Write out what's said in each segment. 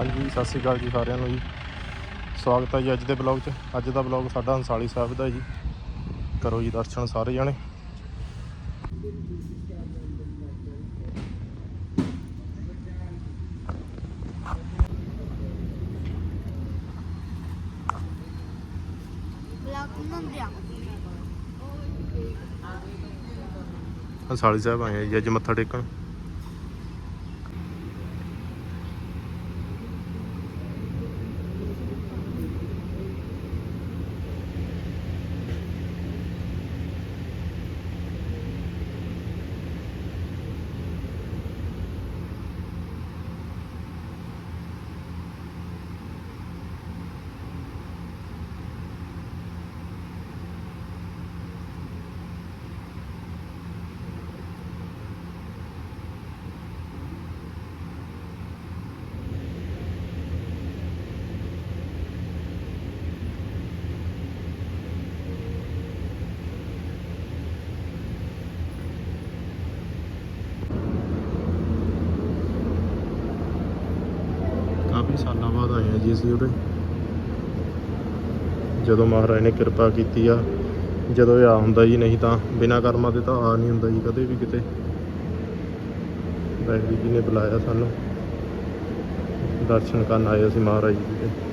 ਹਾਂਜੀ ਸਤਿ ਸ਼੍ਰੀ ਅਕਾਲ ਜੀ ਸਾਰਿਆਂ ਨੂੰ ਜੀ। ਸਵਾਗਤ ਹੈ ਜੀ ਅੱਜ ਦੇ ਬਲੌਗ 'ਚ। ਅੱਜ ਦਾ ਬਲੌਗ ਸਾਡਾ ਹੰਸਾਲੀ ਸਾਹਿਬ ਦਾ ਜੀ। ਕਰੋ ਜੀ ਦਰਸ਼ਨ ਸਾਰੇ ਜਣੇ। ਹੰਸਾਲੀ ਸਾਹਿਬ ਆਏ ਆ ਜੀ ਅੱਜ ਮੱਥਾ ਟੇਕਣ। ਬਾਅਦ ਆਏ ਉਰੇ ਜਦੋਂ ਮਹਾਰਾਜ ਨੇ ਕਿਰਪਾ ਕੀਤੀ ਆ, ਜਦੋਂ ਇਹ ਆ ਹੁੰਦਾ ਜੀ, ਨਹੀਂ ਤਾਂ ਬਿਨਾਂ ਕਰਮਾਂ ਦੇ ਤਾਂ ਆ ਨਹੀਂ ਹੁੰਦਾ ਜੀ ਕਦੇ ਵੀ ਕਿਤੇ। ਵਾਹਿਗੁਰੂ ਜੀ ਨੇ ਬੁਲਾਇਆ ਸਾਨੂੰ। ਦਰਸ਼ਨ ਕਰਨ ਆਏ ਅਸੀਂ ਮਹਾਰਾਜ ਜੀ ਦੇ।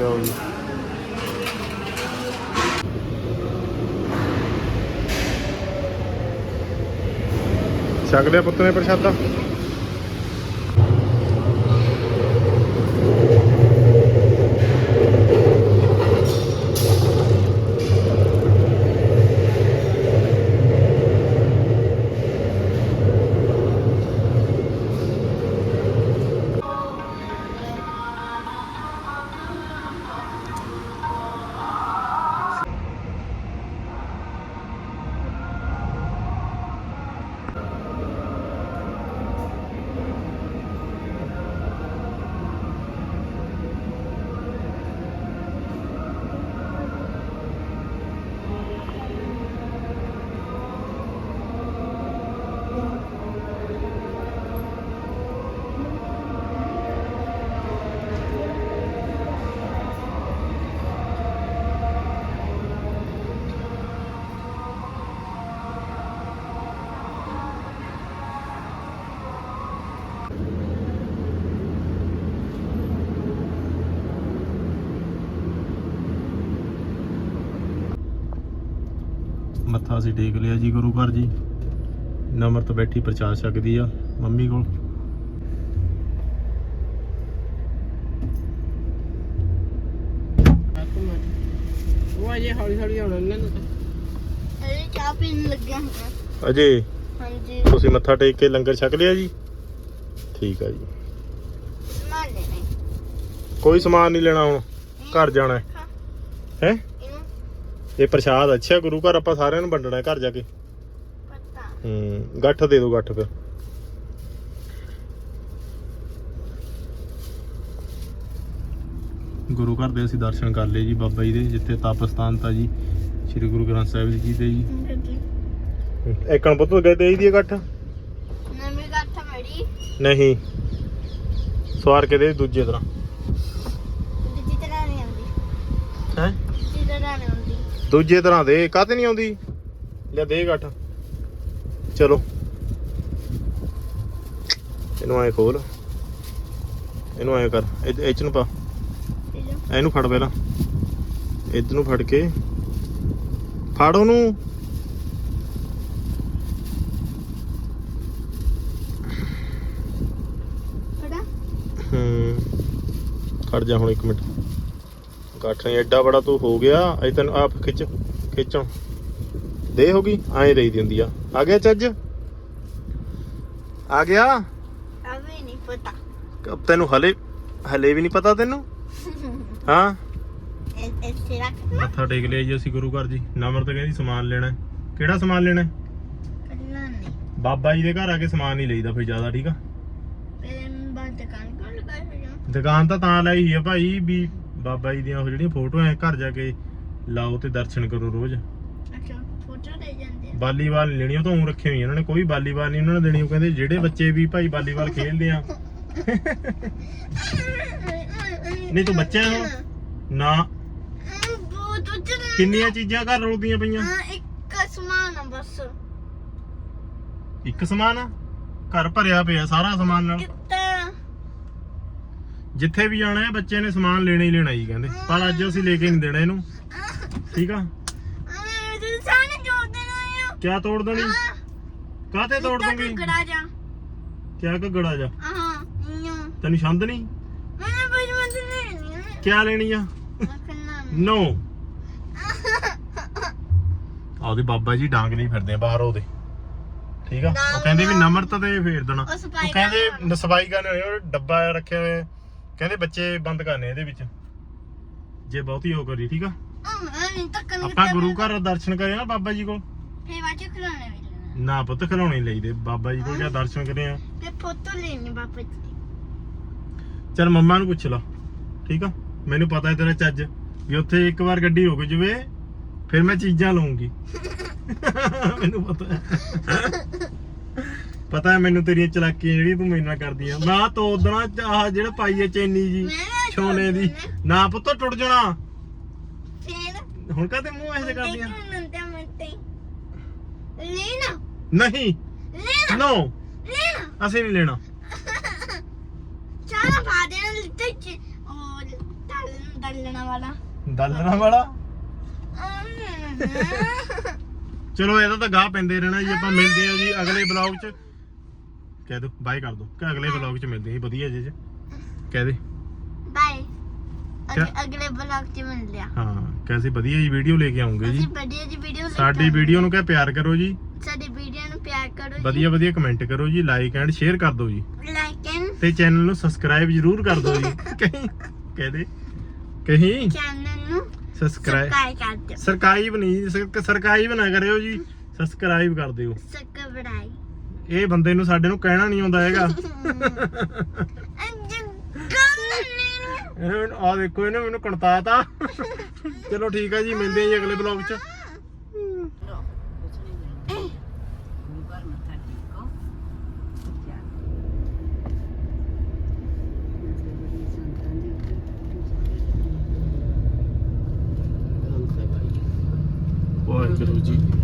ਲਿਓ ਜੀ ਛਕ ਲਿਆ ਪੁੱਤ ਨੇ ਪ੍ਰਸ਼ਾਦਾ ਅਸੀਂ ਟੇਕ ਲਿਆ ਜੀ ਗੁਰੂ ਘਰ ਜੀ। ਨਮਰਤ ਬੈਠੀ ਪ੍ਰਚਾਰ ਸਕਦੀ ਆ ਮੰਮੀ ਕੋਲ। ਉਹ ਅਜੇ ਹੌਲੀ ਹੌਲੀ ਆਉਣਾ ਇਹਨਾਂ ਨੂੰ ਅਰੇ ਚਾਹ ਪੀਣ ਲੱਗਿਆ ਹਾਂ। ਅਜੇ? ਹਾਂਜੀ। ਤੁਸੀਂ ਮੱਥਾ ਟੇਕ ਕੇ ਲੰਗਰ ਛਕ ਲਿਆ ਜੀ? ਠੀਕ ਆ ਜੀ। ਸਮਾਨ ਲੈਣੇ ਕੋਈ ਸਮਾਨ ਨਹੀਂ ਲੈਣਾ ਹੁਣ। ਘਰ ਜਾਣਾ ਹੈ। ਹੈ? ਇਹ ਪ੍ਰਸ਼ਾਦ ਅੱਛਾ ਗੁਰੂ ਘਰ ਆਪਾਂ ਸਾਰਿਆਂ ਨੂੰ ਵੰਡਣਾ ਹੈ ਘਰ ਜਾ ਕੇ? ਪਤਾ। ਹੂੰ ਗੱਠ ਦੇ ਦਿਓ ਗੱਠ ਫਿਰ। ਗੁਰੂ ਘਰ ਦੇ ਅਸੀਂ ਦਰਸ਼ਨ ਕਰ ਲਏ ਜੀ ਬਾਬਾ ਜੀ ਦੇ ਜਿੱਥੇ ਤਪ ਸਥਾਨ ਤਾਂ ਜੀ ਸ੍ਰੀ ਗੁਰੂ ਗ੍ਰੰਥ ਸਾਹਿਬ ਜੀ ਦੇ ਜੀ। ਏਕਣ ਪੁੱਤ ਗਏ ਤੇ ਦੀ ਗੱਠ? ਨਵੀਂ ਗੱਠ ਮੇਰੀ ਨਹੀਂ। ਸਵਾਰ ਕੇ ਦੇ ਦੂਜੇ ਤਰ੍ਹਾਂ। ਦੂਜੀ ਤਰ੍ਹਾਂ ਨਹੀਂ ਆਉਂਦੀ। ਹੈ? ਦੂਜੀ ਤਰ੍ਹਾਂ ਨਹੀਂ ਆਉਂਦੀ। ਦੂਜੇ ਤਰ੍ਹਾਂ ਦੇ ਕਾਤੇ ਨਹੀਂ ਆਉਂਦੀ? ਲੈ ਦੇ ਗੱਠ। ਚਲੋ। ਇਹਨੂੰ ਐ ਖੋਲ। ਇਹਨੂੰ ਐ ਕਰ। ਇਹ ਨੂੰ ਪਾ। ਇਹਨੂੰ ਫੜ ਪਹਿਲਾਂ। ਇੱਧਰ ਨੂੰ ਫੜ ਕੇ। ਫੜ ਉਹਨੂੰ। ਫੜਾ। ਹੂੰ। ਖੜ ਜਾ ਹੁਣ ਇੱਕ ਮਿੰਟ। ਗੱਠ ਨਹੀਂ ਐਡਾ ਬੜਾ ਤੂੰ ਹੋ ਗਿਆ ਅਜੇ ਤੈਨੂੰ ਆਪ ਖਿੱਚ ਖਿੱਚਾਂ। ਦੇ ਹੋ ਗਈ? ਐਂ ਦੇਈਦੀ ਹੁੰਦੀ ਆ। ਆ ਗਿਆ ਚੱਜ? ਆ ਗਿਆ? ਅਭੀ ਨਹੀਂ ਪਤਾ। ਕ- ਤੈਨੂੰ ਹਲੇ ਹਲੇ ਵੀ ਨਹੀਂ ਪਤਾ ਤੈਨੂੰ? ਹਾਂ? ਇਹ ਇੱਥੇ ਰੱਖ ਮੱਥਾ ਟੇਕ ਲਿਆ ਜੀ ਅਸੀਂ ਗੁਰੂ ਘਰ ਜੀ। ਨਮਰ ਤਾਂ ਕਹਿੰਦੀ ਸਮਾਨ ਲੈਣਾ ਹੈ। ਕਿਹੜਾ ਸਮਾਨ ਲੈਣਾ ਹੈ? ਨਹੀਂ। ਬਾਬਾ ਜੀ ਦੇ ਘਰ ਆ ਕੇ ਸਮਾਨ ਨਹੀਂ ਲਈਦਾ ਫਿਰ ਜ਼ਿਆਦਾ ਠੀਕ ਆ? ਫਿਰ ਬਾਅਦ ਦੁਕਾਨ ਕੋਲ ਆ ਦੁਕਾਨ ਤਾਂ ਤਾਂ ਲਾਈ ਆ ਭਾਈ ਵੀ ਬਾਬਾ ਜੀ ਦੀਆਂ ਉਹ ਜਿਹੜੀਆਂ ਫੋਟੋਆਂ ਐ ਘਰ ਜਾ ਕੇ ਲਾਓ ਤੇ ਦਰਸ਼ਨ ਕਰੋ ਰੋਜ਼। ਅੱਛਾ ਫੋਟੋ ਲੈ ਜਾਂਦੇ ਆ। ਵਾਲੀਬਾਲ ਨਹੀਂ ਲੈਣੀ ਉਹ ਤਾਂ ਉਂ ਰੱਖੀ ਹੋਈ ਇਹਨਾਂ ਨੇ ਕੋਈ ਵਾਲੀਬਾਲ ਨਹੀਂ ਉਹਨਾਂ ਨੇ ਦੇਣੀ ਉਹ ਕਹਿੰਦੇ ਜਿਹੜੇ ਬੱਚੇ ਵੀ ਭਾਈ ਵਾਲੀਬਾਲ ਖੇਡਦੇ ਆ। ਨਹੀਂ ਤੂੰ ਬੱਚਾ ਹੋ ਨਾ। ਬਹੁਤ ਉੱਚਾ ਕਿੰਨੀਆਂ ਚੀਜ਼ਾਂ ਘਰ ਰੋਲਦੀਆਂ ਪਈਆਂ? ਇੱਕ ਸਮਾਨ ਆ ਬਸ। ਇੱਕ ਸਮਾਨ ਆ? ਘਰ ਭਰਿਆ ਪਿਆ ਸਾਰਾ ਸਮਾਨ ਨਾਲ। ਕਿੱਥੇ ਜਿੱਥੇ ਵੀ ਜਾਣਾ ਹੈ ਬੱਚੇ ਨੇ ਸਮਾਨ ਲੈਣਾ ਹੀ ਲੈਣਾ ਜੀ ਕਹਿੰਦੇ। ਪਰ ਅੱਜ ਅਸੀਂ ਲੈ ਕੇ ਨਹੀਂ ਦੇਣਾ ਇਹਨੂੰ। ਠੀਕ ਆ? ਅਰੇ ਤੂੰ ਸਾਨੇ ਜੋੜ ਦੇਣਾ ਆ ਕਿਆ ਤੋੜ ਦੇਣੀ? ਕਾਹਤੇ ਤੋੜ ਦੂੰਗੀ ਗੜਾ ਜਾ। ਕਿਆ ਘੱਗੜਾ ਜਾ? ਹਾਂ ਤੈਨੂੰ ਛੰਦ ਨਹੀਂ? ਮੈਂ ਬਈ ਮੈਂ ਤੇ ਨਹੀਂ ਕਿਆ ਲੈਣੀ ਆ? ਰੱਖਣਾ ਨੋ। ਆਉਦੇ ਬਾਬਾ ਜੀ ਡਾਂਗ ਨਹੀਂ ਫਿਰਦੇ ਆ ਬਾਹਰ ਉਹਦੇ। ਠੀਕ ਆ? ਉਹ ਕਹਿੰਦੇ ਵੀ ਨਮਰਤ ਤੇ ਫੇਰ ਦੇਣਾ। ਉਹ ਕਹਿੰਦੇ ਸਫ਼ਾਈ ਕਰਨੇ ਉਹ ਡੱਬਾ ਰੱਖਿਆ ਹੋਇਆ। ਕਹਿੰਦੇ ਬੱਚੇ ਬੰਦ ਕਰਨੇ ਇਹਦੇ ਵਿੱਚ। ਜੇ ਬਹੁਤੀ ਹੋ ਕਰੀ ਠੀਕ ਆ? ਆਪਾਂ ਗੁਰੂ ਘਰ ਦਰਸ਼ਨ ਕਰੇ ਨਾ ਬਾਬਾ ਜੀ ਕੋਲ। ਫੇ ਬਾਅਦ ਚ ਵੀ ਲੈਣਾ। ਨਾ ਪੁੱਤ ਖਿਲਾਉਣੇ ਨੀ ਲਈਦੇ। ਬਾਬਾ ਜੀ ਕੋਲ ਜਾਂ ਦਰਸ਼ਨ ਕਰੇ ਆ। ਤੇ ਫੋਟੋ ਲੈਣੀ ਬਾਪਾ ਜੀ। ਦੀ। ਚਲ ਮੰਮਾ ਨੂੰ ਪੁੱਛ ਲਾ ਠੀਕ ਆ? ਮੈਨੂੰ ਪਤਾ ਹੈ ਤੇਰਾ ਚੱਜ। ਵੀ ਉੱਥੇ ਇੱਕ ਵਾਰ ਗੱਡੀ ਰੁਕ ਜਵੇ ਫਿਰ ਮੈਂ ਚੀਜ਼ਾਂ ਲਵਾਂਗੀ ਮੈਨੂੰ ਪਤਾ ਹੈ। ਪਤਾ ਹੈ ਮੈਨੂੰ ਤੇਰੀਆਂ ਚਲਾਕੀਆਂ ਜਿਹੜੀਆਂ ਤੂੰ ਮੇਰੇ ਨਾਲ ਕਰਦੀ ਆ। ਮੈਂ ਤੋਦਣਾ ਆਹ ਜਿਹੜਾ ਪਾਈ ਹੈ ਚੈਨੀ ਜੀ ਮੈਂ ਛੋਨੇ ਦੀ। ਨਾ ਪੁੱਤ ਟੁੱਟ ਜਾਣਾ। ਫੇਰ? ਹੁਣ ਕਾਤੇ ਮੂੰਹ ਐਸੇ ਕਰਦੀਆਂ ਨੰਤੇ ਮੰਤੇ ਲੈਣਾ। ਨਹੀਂ। ਲੈਣਾ। ਨੋ ਲੈਣਾ। ਅਸੀਂ ਨਹੀਂ ਲੈਣਾ। ਚਾਹ ਪਾ ਦੇਣਾ ਲਿੱਤੇ ਚ। ਉਹ ਦਲ ਦਲਣਾ ਵਾਲਾ। ਦਲਣਾ ਵਾਲਾ? ਅਮ, ਚਲੋ ਇਹਦਾ ਤਾਂ ਗਾਹ ਪੈਂਦੇ ਰਹਿਣਾ ਜੀ ਆਪਾਂ ਮਿਲਦੇ ਆ ਜੀ ਅਗਲੇ ਬਲੌਗ 'ਚ। ਕਹਿ ਦੋ ਬਾਏ ਕਰ ਦੋ ਕਿ ਅਗਲੇ ਬਲੌਗ 'ਚ ਮਿਲਦੇ ਹਾਂ ਵਧੀਆ ਜੇ 'ਚ ਕਹਿ ਦੇ। ਬਾਏ ਕਿਆ? ਅਗਲੇ ਬਲੌਗ ਚ ਮਿਲ ਲਿਆ ਹਾਂ ਕੈਸੀ ਵਧੀਆ ਜੀ ਵੀਡੀਓ ਲੈ ਕੇ ਆਉਂਗੇ ਜੀ। ਅਸੀਂ ਵਧੀਆ ਜੀ ਵੀਡੀਓ ਸਾਡੀ ਵੀਡੀਓ ਨੂੰ ਕਹ ਪਿਆਰ ਕਰੋ ਜੀ। ਸਾਡੀ ਵੀਡੀਓ ਨੂੰ ਪਿਆਰ ਕਰੋ ਜੀ। ਵਧੀਆ ਵਧੀਆ ਕਮੈਂਟ ਕਰੋ ਜੀ ਲਾਈਕ ਐਂਡ ਸ਼ੇਅਰ ਕਰ ਦਿਓ ਜੀ। ਲਾਈਕ ਐਂਡ ਤੇ ਚੈਨਲ ਨੂੰ ਸਬਸਕ੍ਰਾਈਬ ਜ਼ਰੂਰ ਕਰ ਦਿਓ ਜੀ। ਕਹੀਂ ਕਹਿ ਦੇ। ਕਹੀਂ। ਚੈਨਲ ਨੂੰ ਸਬਸਕ੍ਰਾਈਬ ਸਬਸਕ੍ਰਾਈਬ ਕਰ ਦਿਓ। ਸਰਕਾਈਬ ਨਹੀਂ ਸਰ- ਸਰਕਾਈਬ ਨਾ ਕਰਿਓ ਜੀ। ਸਬਸਕ੍ਰਾਈਬ ਕਰ ਦਿਓ। ਸਬਸਕ੍ਰਾਈਬ ਇਹ ਬੰਦੇ ਨੂੰ ਸਾਡੇ ਨੂੰ ਕਹਿਣਾ ਨਹੀਂ ਆਉਂਦਾ ਹੈਗਾ। ਆ ਦੇਖੋ, ਇਹਨੇ ਮੈਨੂੰ ਕਣਤਾਤਾ। ਚਲੋ ਠੀਕ ਹੈ ਜੀ, ਮਿਲਦੇ ਹਾਂ ਜੀ ਅਗਲੇ ਬਲੌਗ 'ਚ। ਵਾਹਿਗੁਰੂ ਜੀ।